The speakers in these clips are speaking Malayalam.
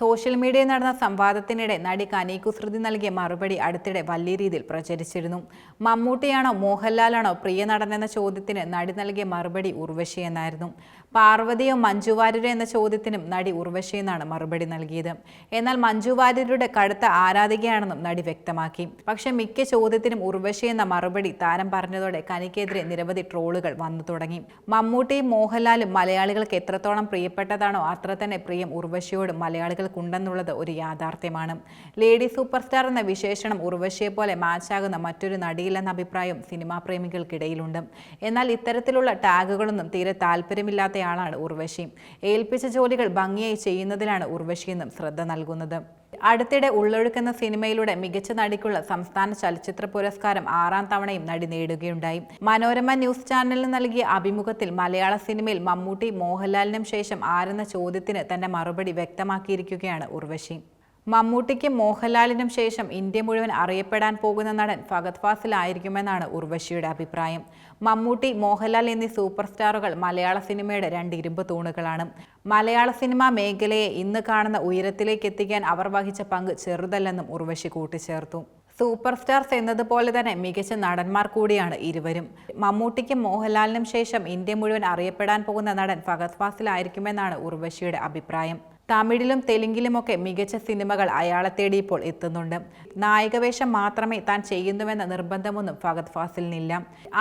സോഷ്യൽ മീഡിയയിൽ നടന്ന സംവാദത്തിനിടെ നടി കനി നൽകിയ മറുപടി അടുത്തിടെ വലിയ രീതിയിൽ പ്രചരിച്ചിരുന്നു. മമ്മൂട്ടിയാണോ മോഹൻലാലാണോ പ്രിയ നടൻ എന്ന ചോദ്യത്തിന് നടി നൽകിയ മറുപടി ഉർവശി എന്നായിരുന്നു. പാർവതിയോ മഞ്ജു വാര്യരോ എന്ന ചോദ്യത്തിനും നടി ഉർവശി എന്നാണ് മറുപടി നൽകിയത്. എന്നാൽ മഞ്ജു വാര്യരുടെ കടുത്ത ആരാധികയാണെന്നും നടി വ്യക്തമാക്കി. പക്ഷേ മിക്ക ചോദ്യത്തിനും ഉർവശി എന്ന മറുപടി താരം പറഞ്ഞതോടെ കനിക്കെതിരെ നിരവധി ട്രോളുകൾ വന്നു തുടങ്ങി. മമ്മൂട്ടിയും മോഹൻലാലും മലയാളികൾക്ക് എത്രത്തോളം പ്രിയപ്പെട്ടതാണോ അത്ര തന്നെ പ്രിയം ഉർവശിയോട് മലയാളികൾക്കുണ്ടെന്നുള്ളത് ഒരു യാഥാർത്ഥ്യമാണ്. ലേഡി സൂപ്പർ സ്റ്റാർ എന്ന വിശേഷണം ഉർവശിയെ പോലെ മാച്ചാകുന്ന മറ്റൊരു നടിയില്ലെന്ന അഭിപ്രായം സിനിമാ പ്രേമികൾക്കിടയിലുണ്ട്. എന്നാൽ ഇത്തരത്തിലുള്ള ടാഗുകളൊന്നും തീരെ താല്പര്യമില്ലാത്തയാളാണ് ഉർവശി. ഏൽപ്പിച്ച ജോലികൾ ഭംഗിയായി ചെയ്യുന്നതിലാണ് ഉർവശി എന്നും ശ്രദ്ധ നൽകുന്നത്. അടുത്തിടെ ഉള്ളൊഴുക്കെന്ന സിനിമയിലൂടെ മികച്ച നടിക്കുള്ള സംസ്ഥാന ചലച്ചിത്ര പുരസ്കാരം ആറാം തവണയും നടി നേടുകയുണ്ടായി. മനോരമ ന്യൂസ് ചാനലിന് നൽകിയ അഭിമുഖത്തിൽ മലയാള സിനിമയിൽ മമ്മൂട്ടി മോഹൻലാലിനും ശേഷം ആരെന്ന ചോദ്യത്തിന് തന്റെ മറുപടി വ്യക്തമാക്കിയിരിക്കുകയാണ് ഉർവശി. മമ്മൂട്ടിക്കും മോഹൻലാലിനും ശേഷം ഇന്ത്യ മുഴുവൻ അറിയപ്പെടാൻ പോകുന്ന നടൻ ഫഗത് ഫാസിലായിരിക്കുമെന്നാണ് ഉർവശിയുടെ അഭിപ്രായം. മമ്മൂട്ടി മോഹൻലാൽ എന്നീ സൂപ്പർ സ്റ്റാറുകൾ മലയാള സിനിമയുടെ രണ്ട് ഇരുമ്പ് തൂണുകളാണ്. മലയാള സിനിമാ മേഖലയെ ഇന്ന് കാണുന്ന ഉയരത്തിലേക്ക് എത്തിക്കാൻ അവർ വഹിച്ച പങ്ക് ചെറുതല്ലെന്നും ഉർവശി കൂട്ടിച്ചേർത്തു. സൂപ്പർ സ്റ്റാർസ് എന്നതുപോലെ തന്നെ മികച്ച നടന്മാർ കൂടിയാണ് ഇരുവരും. മമ്മൂട്ടിക്കും മോഹൻലാലിനും ശേഷം ഇന്ത്യ മുഴുവൻ അറിയപ്പെടാൻ പോകുന്ന നടൻ ഫഗത് ഫാസിലായിരിക്കുമെന്നാണ് ഉർവശിയുടെ അഭിപ്രായം. തമിഴിലും തെലുങ്കിലുമൊക്കെ മികച്ച സിനിമകൾ അയാളെ തേടി ഇപ്പോൾ എത്തുന്നുണ്ട്. നായകവേഷം മാത്രമേ താൻ ചെയ്യുന്നുവെന്ന നിർബന്ധമൊന്നും ഫഗത് ഫാസിലിനില്ല.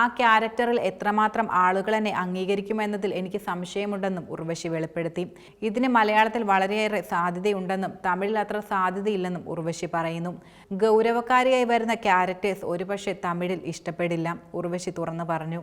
ആ ക്യാരക്ടറിൽ എത്രമാത്രം ആളുകൾ എന്നെ അംഗീകരിക്കുമെന്നതിൽ എനിക്ക് സംശയമുണ്ടെന്നും ഉർവശി വെളിപ്പെടുത്തി. ഇതിന് മലയാളത്തിൽ വളരെയേറെ സാധ്യതയുണ്ടെന്നും തമിഴിൽ അത്ര സാധ്യതയില്ലെന്നും ഉർവശി പറയുന്നു. ഗൗരവക്കാരിയായി വരുന്ന ക്യാരക്ടേഴ്സ് ഒരുപക്ഷെ തമിഴിൽ ഇഷ്ടപ്പെടില്ല ഉർവശി തുറന്നു പറഞ്ഞു.